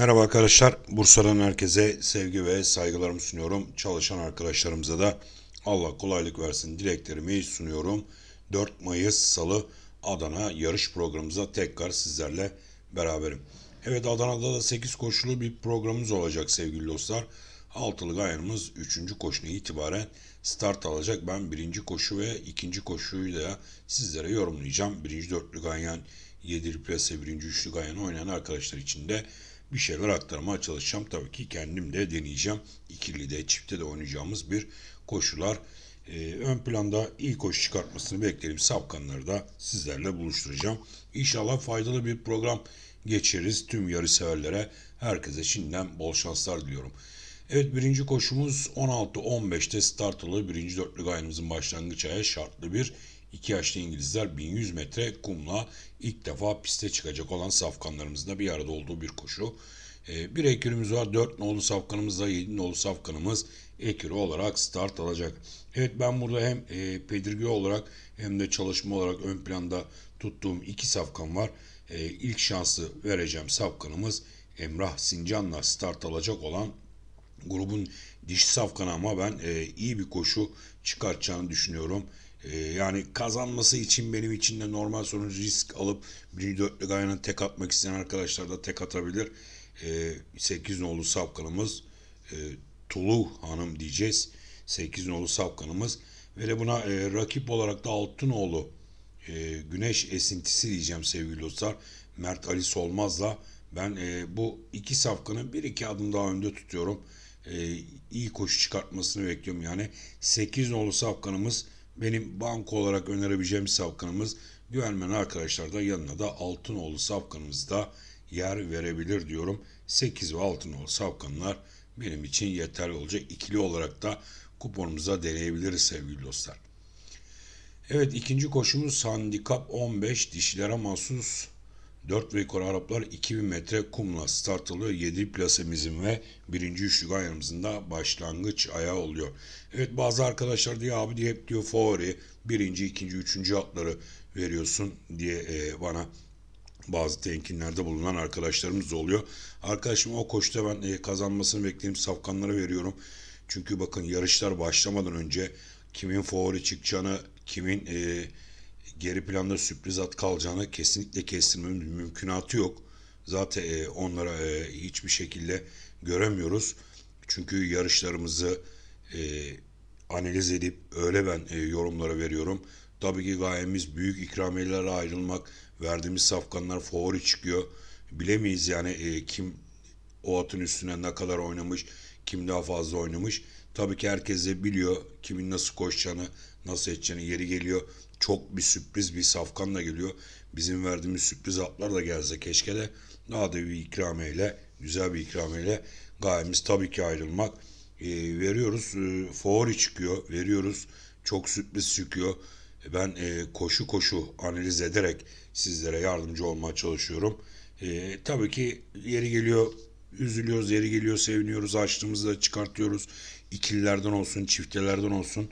Merhaba arkadaşlar. Bursa'dan herkese sevgi ve saygılarımı sunuyorum. Çalışan arkadaşlarımıza da Allah kolaylık versin dileklerimi sunuyorum. 4 Mayıs Salı Adana yarış programımıza tekrar sizlerle beraberim. Evet Adana'da da 8 koşulu bir programımız olacak sevgili dostlar. Altılı gayanımız 3. koşuna itibaren start alacak. Ben birinci koşu ve ikinci koşuyu da sizlere yorumlayacağım. Birinci dörtlü ganyan, yedili plase, birinci üçlü ganyan oynayan arkadaşlar için de bir şeyler aktarmaya çalışacağım. Tabii ki kendim de deneyeceğim. İkili de çifte de oynayacağımız bir koşular. Ee, ön planda iyi koşu çıkartmasını beklediğim safkanları da sizlerle buluşturacağım. İnşallah faydalı bir program geçiririz. Tüm yarış severlere herkese şimdiden bol şanslar diliyorum. Evet birinci koşumuz 16-15'te start alıyor. Birinci dörtlü gayrımızın başlangıç ayağı şartlı bir 2 yaşlı İngilizler 1100 metre kumla ilk defa piste çıkacak olan safkanlarımızla bir arada olduğu bir koşu. Ee, bir ekürümüz var. 4 nolu safkanımızla 7 nolu safkanımız ekürü olarak start alacak. Evet ben burada hem e, pedirgi olarak hem de çalışma olarak ön planda tuttuğum iki safkan var. E, ilk şansı vereceğim safkanımız Emrah Sincan'la start alacak olan grubun dişi safkanı ama ben e, iyi bir koşu çıkartacağını düşünüyorum. E, yani kazanması için benim için de normal sonuç risk alıp birinci dörtlü gayanın tek atmak isteyen arkadaşlar da tek atabilir. E, 8 nolu safkanımız e, Tulu Hanım diyeceğiz. 8 nolu safkanımız ve de buna e, rakip olarak da Altınoğlu e, güneş esintisi diyeceğim sevgili dostlar. Mert Ali Solmaz'la ben e, bu iki safkanı bir iki adım daha önde tutuyorum. E, iyi koşu çıkartmasını bekliyorum. Yani 8 nolu safkanımız benim banko olarak önerebileceğim safkanımız. Güvenmeyen arkadaşlar da yanına da Altınoğlu safkanımız da yer verebilir diyorum. 8 ve Altınoğlu safkanlar benim için yeterli olacak. İkili olarak da kuponumuza deneyebiliriz sevgili dostlar. Evet ikinci koşumuz handikap 15 dişilere mahsus 4 ve yukarı Araplar 2000 metre kumla start alıyor. 7 plasemizin ve birinci üçlük ayağımızın da başlangıç ayağı oluyor. Evet bazı arkadaşlar diyor abi diye hep diyor favori birinci, ikinci, üçüncü atları veriyorsun diye e, bana bazı tenkinlerde bulunan arkadaşlarımız da oluyor. Arkadaşım o koşuda ben e, kazanmasını beklediğim safkanlara veriyorum. Çünkü bakın yarışlar başlamadan önce kimin favori çıkacağını, kimin e, geri planda sürpriz at kalacağını kesinlikle kestirmemin mümkünatı yok. Zaten e, onlara e, hiçbir şekilde göremiyoruz. Çünkü yarışlarımızı e, analiz edip öyle ben e, yorumlara veriyorum. Tabii ki gayemiz büyük ikramiyelerle ayrılmak. Verdiğimiz safkanlar favori çıkıyor. Bilemeyiz yani e, kim o atın üstüne ne kadar oynamış, kim daha fazla oynamış. Tabii ki herkes de biliyor kimin nasıl koşacağını, nasıl edeceğini yeri geliyor. Çok bir sürpriz bir safkanla geliyor. Bizim verdiğimiz sürpriz atlar da gelse keşke de daha da bir ikramiyeyle, güzel bir ikramiyeyle gayemiz tabii ki ayrılmak. E, veriyoruz, e, favori çıkıyor, veriyoruz. Çok sürpriz çıkıyor. Ben e, koşu koşu analiz ederek sizlere yardımcı olmaya çalışıyorum. E, tabii ki yeri geliyor üzülüyoruz, yeri geliyor seviniyoruz, açtığımızı da çıkartıyoruz. İkililerden olsun, çiftelerden olsun.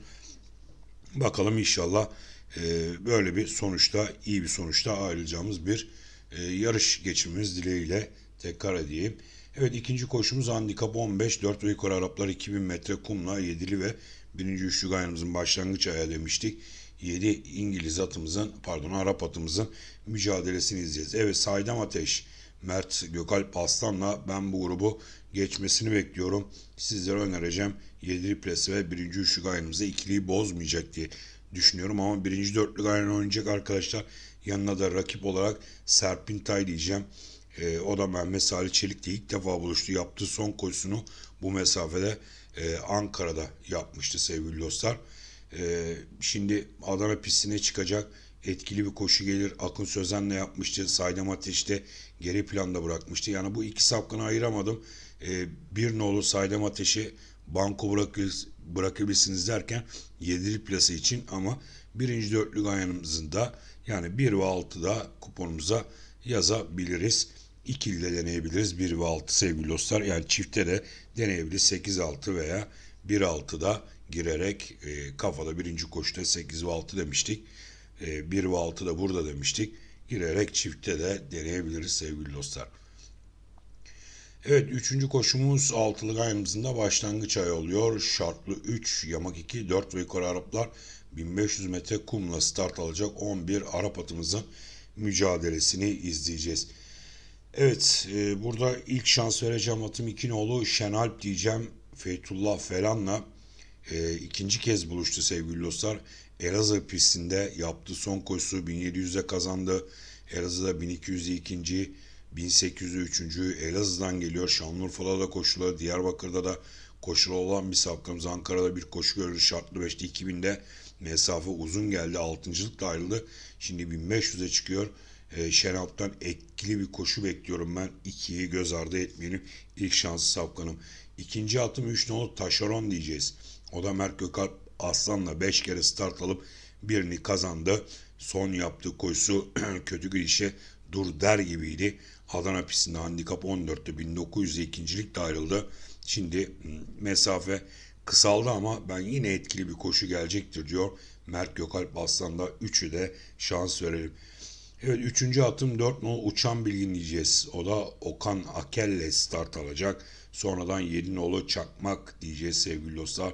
Bakalım inşallah e, böyle bir sonuçta, iyi bir sonuçta ayrılacağımız bir e, yarış geçirmemiz dileğiyle tekrar edeyim. Evet ikinci koşumuz handikap 15. 4 ve yukarı Araplar 2000 metre kumla yedili ve birinci üçlü gayanımızın başlangıç ayağı demiştik. 7 İngiliz atımızın pardon Arap atımızın mücadelesini izleyeceğiz. Evet Saydam Ateş, Mert Gökalp Aslan'la ben bu grubu geçmesini bekliyorum. Sizlere önereceğim. 7 pres ve birinci üçlü gayanımızda ikiliyi bozmayacak diye düşünüyorum. Ama birinci dörtlü gayan oynayacak arkadaşlar. Yanına da rakip olarak Serpintay diyeceğim. E, o da Mehmet Salih Çelik'le ilk defa buluştu. Yaptığı son koşusunu bu mesafede e, Ankara'da yapmıştı sevgili dostlar. E, şimdi Adana pistine çıkacak. Etkili bir koşu gelir. Akın Sözen'le yapmıştı. Saydam Ateş'te geri planda bırakmıştı. Yani bu iki sapkını ayıramadım. E, bir nolu Saydam Ateş'i banko bırakır, bırakabilirsiniz derken yedili plası için ama birinci dörtlü gayanımızın da yani 1 ve 6'da kuponumuza yazabiliriz. İkili de deneyebiliriz. 1 ve 6 sevgili dostlar. Yani çifte de deneyebiliriz. 8 6 veya 1 6'da girerek e, kafada birinci koşuda 8 ve 6 demiştik. E, 1 ve 6 da burada demiştik. Girerek çifte de deneyebiliriz sevgili dostlar. Evet, üçüncü koşumuz altılı ayımızın da başlangıç ayı oluyor. Şartlı 3, yamak 2, 4 ve yukarı Araplar 1500 metre kumla start alacak 11 Arap atımızın mücadelesini izleyeceğiz. Evet, e, burada ilk şans vereceğim atım İkinoğlu Şenalp diyeceğim. Feytullah Felan'la e, ikinci kez buluştu sevgili dostlar. Elazığ pistinde yaptığı son koşusu 1700'de kazandı. Elazığ'da 1200'de ikinci, 1800'de üçüncü. Elazığ'dan geliyor. Şanlıurfa'da da koşuları, Diyarbakır'da da koşulu olan bir sapkamız. Ankara'da bir koşu gördü. Şartlı 5'te 2000'de mesafe uzun geldi. Altıncılıkla ayrıldı. Şimdi 1500'e çıkıyor. E, Şenap'tan etkili bir koşu bekliyorum ben. İkiyi göz ardı etmeyelim. İlk şansı sapkanım. İkinci atım 3 nolu Taşeron diyeceğiz. O da Mert Gökalp Aslan'la 5 kere start alıp birini kazandı. Son yaptığı koşusu kötü gidişe dur der gibiydi. Adana pistinde handikap 14'te 1900'e ikincilikle ayrıldı. Şimdi mesafe kısaldı ama ben yine etkili bir koşu gelecektir diyor. Mert Gökalp Aslan'da 3'ü de şans verelim. Evet üçüncü atım 4 nolu uçan bilgin diyeceğiz. O da Okan Akel'le start alacak. Sonradan 7 nolu çakmak diyeceğiz sevgili dostlar.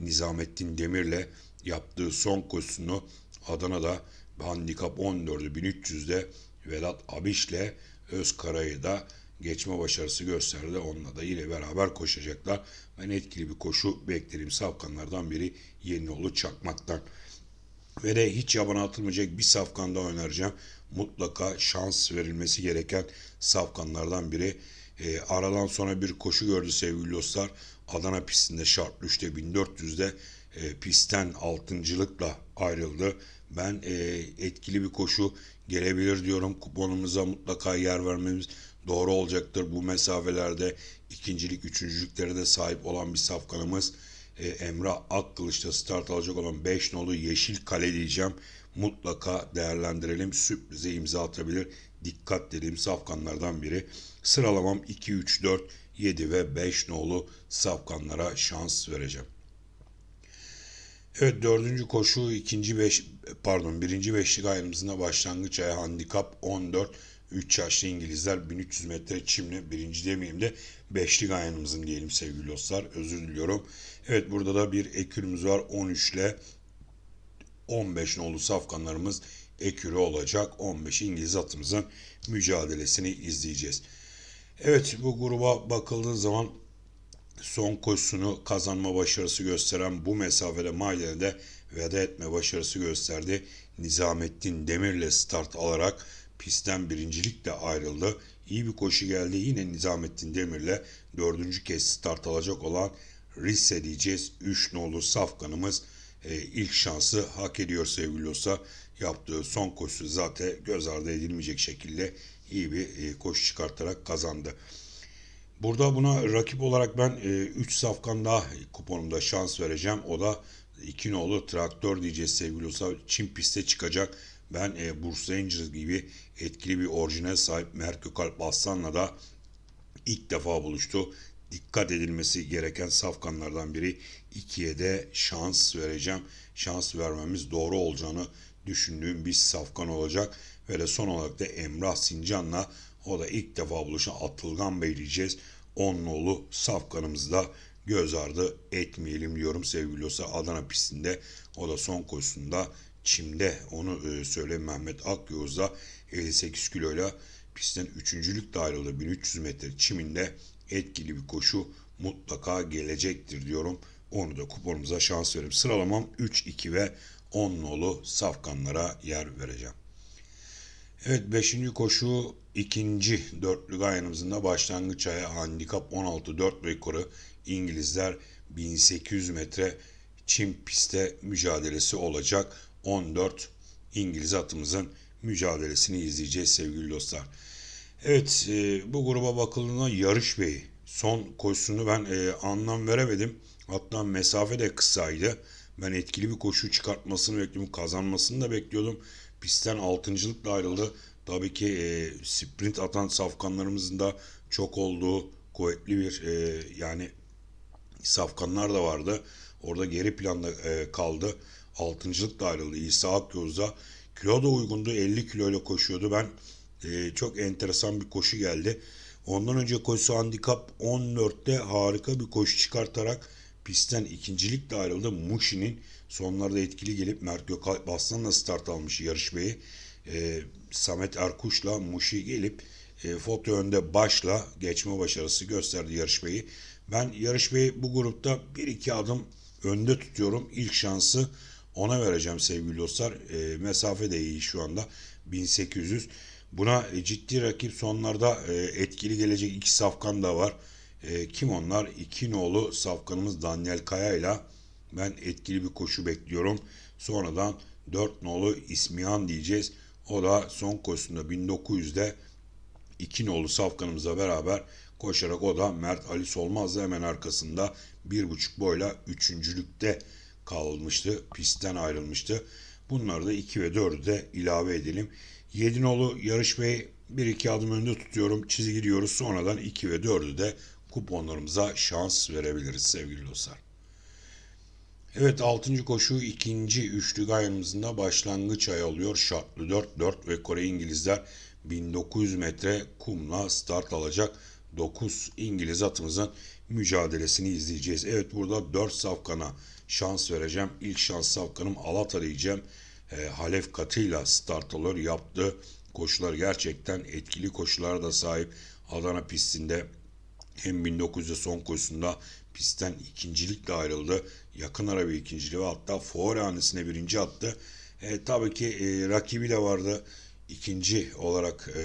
Nizamettin Demir'le yaptığı son koşusunu Adana'da handikap 14'ü 1300'de Vedat Abiş'le Özkara'yı da geçme başarısı gösterdi. Onunla da yine beraber koşacaklar. Ben etkili bir koşu beklerim. Safkanlardan biri Yenioğlu Çakmak'tan. Ve de hiç yabana atılmayacak bir safkanda oynayacağım. Mutlaka şans verilmesi gereken safkanlardan biri. E, aradan sonra bir koşu gördü sevgili dostlar. Adana pistinde şartlı 3'te 1400'de e, pistten altıncılıkla ayrıldı. Ben e, etkili bir koşu gelebilir diyorum. Kuponumuza mutlaka yer vermemiz doğru olacaktır. Bu mesafelerde ikincilik, üçüncülüklere de sahip olan bir safkanımız e, Emrah Akkılıç'ta start alacak olan 5 nolu Yeşil Kale diyeceğim. Mutlaka değerlendirelim. Sürprize imza atabilir. Dikkat dediğim safkanlardan biri. Sıralamam 2, 3, 4, 7 ve 5 nolu safkanlara şans vereceğim. Evet dördüncü koşu ikinci beş pardon birinci beşlik ayrımızında başlangıç ayı handikap 14 3 yaşlı İngilizler 1300 metre çimle birinci demeyeyim de beşlik ayağımızın diyelim sevgili dostlar özür diliyorum. Evet burada da bir ekürümüz var 13 ile 15 nolu safkanlarımız ekürü olacak 15 İngiliz atımızın mücadelesini izleyeceğiz. Evet bu gruba bakıldığı zaman son koşusunu kazanma başarısı gösteren bu mesafede Mailer'de veda etme başarısı gösterdi. Nizamettin Demir'le start alarak pistten birincilikle ayrıldı. İyi bir koşu geldi. Yine Nizamettin Demir'le dördüncü kez start alacak olan Risse diyeceğiz. 3 nolu safkanımız e, ilk şansı hak ediyor sevgili olsa. Yaptığı son koşusu zaten göz ardı edilmeyecek şekilde iyi bir e, koşu çıkartarak kazandı. Burada buna rakip olarak ben 3 e, safkan daha kuponumda şans vereceğim. O da 2 nolu traktör diyeceğiz sevgili olsa. Çin piste çıkacak. Ben e, Bursa Rangers gibi etkili bir orijinal sahip Mert Gökalp Aslan'la da ilk defa buluştu. Dikkat edilmesi gereken safkanlardan biri. ikiye de şans vereceğim. Şans vermemiz doğru olacağını düşündüğüm bir safkan olacak. Ve de son olarak da Emrah Sincan'la o da ilk defa buluşan Atılgan Bey diyeceğiz. Onluğlu safkanımızı da göz ardı etmeyelim diyorum sevgili olsa Adana pistinde. O da son koşusunda çimde onu e, söyle Mehmet Akyoz'da da 58 kiloyla pistten üçüncülük ayrıldı 1300 metre çiminde etkili bir koşu mutlaka gelecektir diyorum. Onu da kuponumuza şans veririm. Sıralamam 3, 2 ve 10 nolu safkanlara yer vereceğim. Evet 5. koşu ikinci dörtlü gayanımızın da başlangıç ayı handikap 16 4 rekoru İngilizler 1800 metre çim pistte mücadelesi olacak. 14 İngiliz atımızın mücadelesini izleyeceğiz sevgili dostlar. Evet e, bu gruba bakıldığında Yarış Bey son koşusunu ben e, anlam veremedim. Hatta mesafe de kısaydı. Ben etkili bir koşu çıkartmasını bekliyorum. Kazanmasını da bekliyordum. Pistten altıncılıkla ayrıldı. Tabii ki e, sprint atan safkanlarımızın da çok olduğu kuvvetli bir e, yani safkanlar da vardı. Orada geri planda e, kaldı. Altıncılıkla ayrıldı. İsa Akyoz'da kilo da uygundu. 50 kiloyla koşuyordu. Ben e, çok enteresan bir koşu geldi. Ondan önce koşusu handikap 14'te harika bir koşu çıkartarak pistten ikincilikle ayrıldı. Mushi'nin sonlarda etkili gelip Mert Gökalp Aslan'la start almış yarışmayı. Ee, Samet Erkuş'la Mushi gelip e, foto önde başla geçme başarısı gösterdi yarışmayı. Ben yarışmayı bu grupta 1-2 adım önde tutuyorum. İlk şansı ona vereceğim sevgili dostlar. E, mesafe de iyi şu anda. 1800. Buna e, ciddi rakip sonlarda e, etkili gelecek iki safkan da var. E, kim onlar? İki nolu safkanımız Daniel Kaya ile ben etkili bir koşu bekliyorum. Sonradan 4 nolu İsmihan diyeceğiz. O da son koşusunda 1900'de iki nolu safkanımızla beraber koşarak o da Mert Ali Solmaz'la hemen arkasında bir buçuk boyla üçüncülükte kalmıştı. Pistten ayrılmıştı. Bunları da 2 ve 4'ü de ilave edelim. 7 nolu yarış bey 1-2 adım önde tutuyorum. Çizgi diyoruz. Sonradan 2 ve 4'ü de kuponlarımıza şans verebiliriz sevgili dostlar. Evet 6. koşu ikinci üçlü gayrımızın başlangıç ayı alıyor. Şartlı 4-4 ve Kore İngilizler 1900 metre kumla start alacak. 9 İngiliz atımızın mücadelesini izleyeceğiz. Evet burada 4 safkana şans vereceğim. İlk şans safkanım Alata diyeceğim. E, Halef katıyla start alıyor. Yaptığı koşular gerçekten etkili koşulara da sahip. Adana pistinde hem 1900'de son koşusunda pistten ikincilikle ayrıldı. Yakın ara bir ikinciliği ve hatta hanesine birinci attı. E, tabii ki e, rakibi de vardı. İkinci olarak e,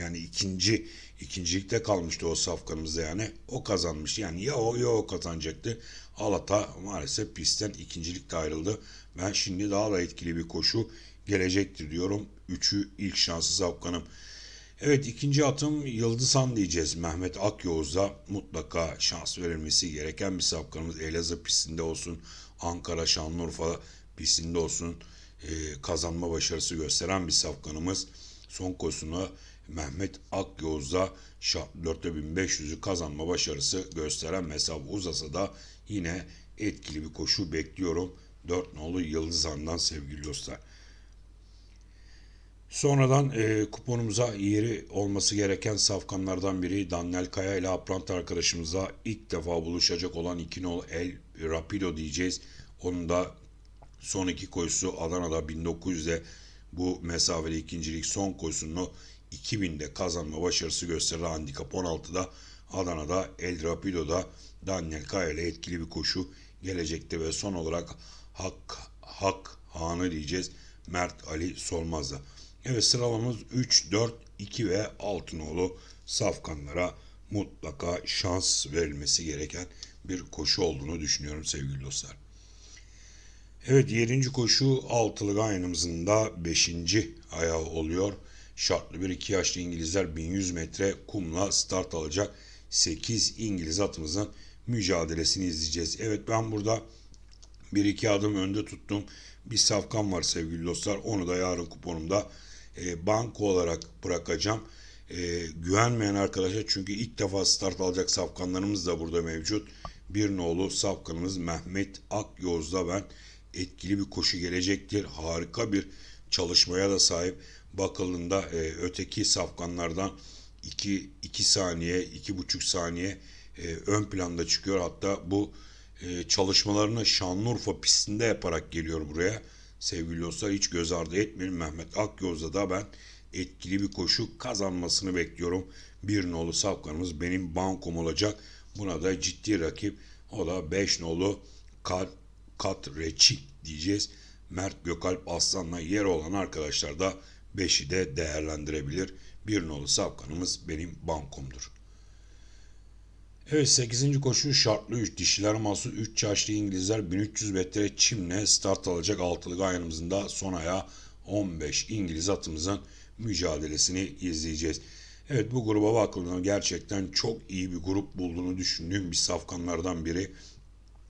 yani ikinci ikincilikte kalmıştı o safkanımızda yani. O kazanmış. Yani ya o ya o kazanacaktı. Alata maalesef pistten ikincilikte ayrıldı. Ben şimdi daha da etkili bir koşu gelecektir diyorum. Üçü ilk şansı safkanım. Evet ikinci atım Yıldızhan diyeceğiz. Mehmet Akyoz'a mutlaka şans verilmesi gereken bir safkanımız. Elazığ pistinde olsun, Ankara Şanlıurfa pistinde olsun e, kazanma başarısı gösteren bir safkanımız. Son koşusunu Mehmet Akyoz'da 4'te 1500'ü kazanma başarısı gösteren mesafe uzasa da yine etkili bir koşu bekliyorum. 4 nolu Yıldızhan'dan sevgili dostlar. Sonradan e, kuponumuza yeri olması gereken safkanlardan biri Daniel Kaya ile Aprant arkadaşımıza ilk defa buluşacak olan iki nol El Rapido diyeceğiz. Onun da son iki koşusu Adana'da 1900'de bu mesafeli ikincilik son koşusunu 2000'de kazanma başarısı gösterdi. Handikap 16'da Adana'da El Rapido'da Daniel Kaya ile etkili bir koşu gelecekte ve son olarak Hak Hak Hanı diyeceğiz. Mert Ali Solmaz'da. Evet sıralamamız 3, 4, 2 ve 6 nolu safkanlara mutlaka şans verilmesi gereken bir koşu olduğunu düşünüyorum sevgili dostlar. Evet 7. koşu altılı gaynımızın da 5. ayağı oluyor. Şartlı bir iki yaşlı İngilizler 1100 metre kumla start alacak. 8 İngiliz atımızın mücadelesini izleyeceğiz. Evet ben burada bir iki adım önde tuttum. Bir safkan var sevgili dostlar. Onu da yarın kuponumda e, banko olarak bırakacağım. E, güvenmeyen arkadaşlar çünkü ilk defa start alacak safkanlarımız da burada mevcut. Bir nolu safkanımız Mehmet Akyoz'da ben etkili bir koşu gelecektir. Harika bir çalışmaya da sahip. Bakıldığında e, öteki safkanlardan 2 2 saniye, 2,5 saniye e, ön planda çıkıyor. Hatta bu e, çalışmalarını Şanlıurfa pistinde yaparak geliyor buraya. Sevgili dostlar hiç göz ardı etmeyin. Mehmet Akyoz'da da ben etkili bir koşu kazanmasını bekliyorum. Bir nolu safkanımız benim bankom olacak. Buna da ciddi rakip. O da 5 nolu Kat, Kat Reçik diyeceğiz. Mert Gökalp Aslan'la yer olan arkadaşlar da 5'i de değerlendirebilir. Bir nolu safkanımız benim bankomdur. Evet 8. koşu şartlı 3 dişiler masu 3 yaşlı İngilizler 1300 metre çimle start alacak altılı gayanımızın da son ayağı 15 İngiliz atımızın mücadelesini izleyeceğiz. Evet bu gruba bakıldığında gerçekten çok iyi bir grup bulduğunu düşündüğüm bir safkanlardan biri.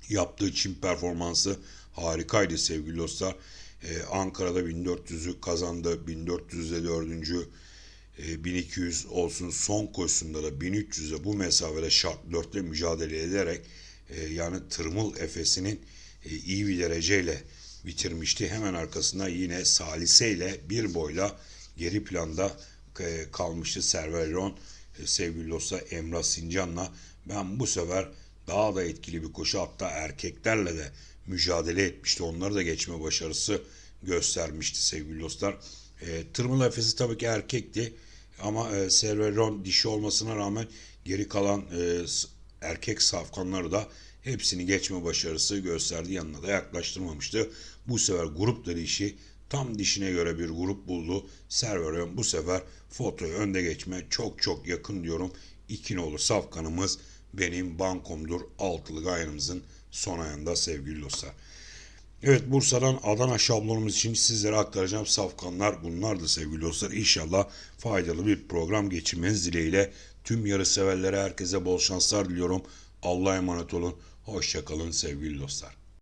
Yaptığı çim performansı harikaydı sevgili dostlar. Ee, Ankara'da 1400'ü kazandı. 1400'de dördüncü 1200 e, olsun son koşusunda da 1300'de bu mesafede şart 4'te mücadele ederek e, yani Tırmıl Efes'inin e, iyi bir dereceyle bitirmişti. Hemen arkasında yine Salise ile bir boyla geri planda kalmıştı Serveron. sevgili dostlar Emrah Sincan'la ben bu sefer daha da etkili bir koşu hatta erkeklerle de mücadele etmişti. Onları da geçme başarısı göstermişti sevgili dostlar. E, Tırmıl Efes'i tabii ki erkekti ama e, Cerveron dişi olmasına rağmen geri kalan e, erkek safkanları da hepsini geçme başarısı gösterdi. Yanına da yaklaştırmamıştı. Bu sefer grupları işi tam dişine göre bir grup buldu. Cerveron bu sefer fotoyu önde geçme çok çok yakın diyorum. İki nolu safkanımız benim bankomdur. Altılı gayanımızın son ayında sevgili dostlar. Evet Bursa'dan Adana şablonumuz için sizlere aktaracağım safkanlar bunlardı sevgili dostlar. İnşallah faydalı bir program geçirmeniz dileğiyle tüm yarı severlere herkese bol şanslar diliyorum. Allah'a emanet olun. Hoşçakalın sevgili dostlar.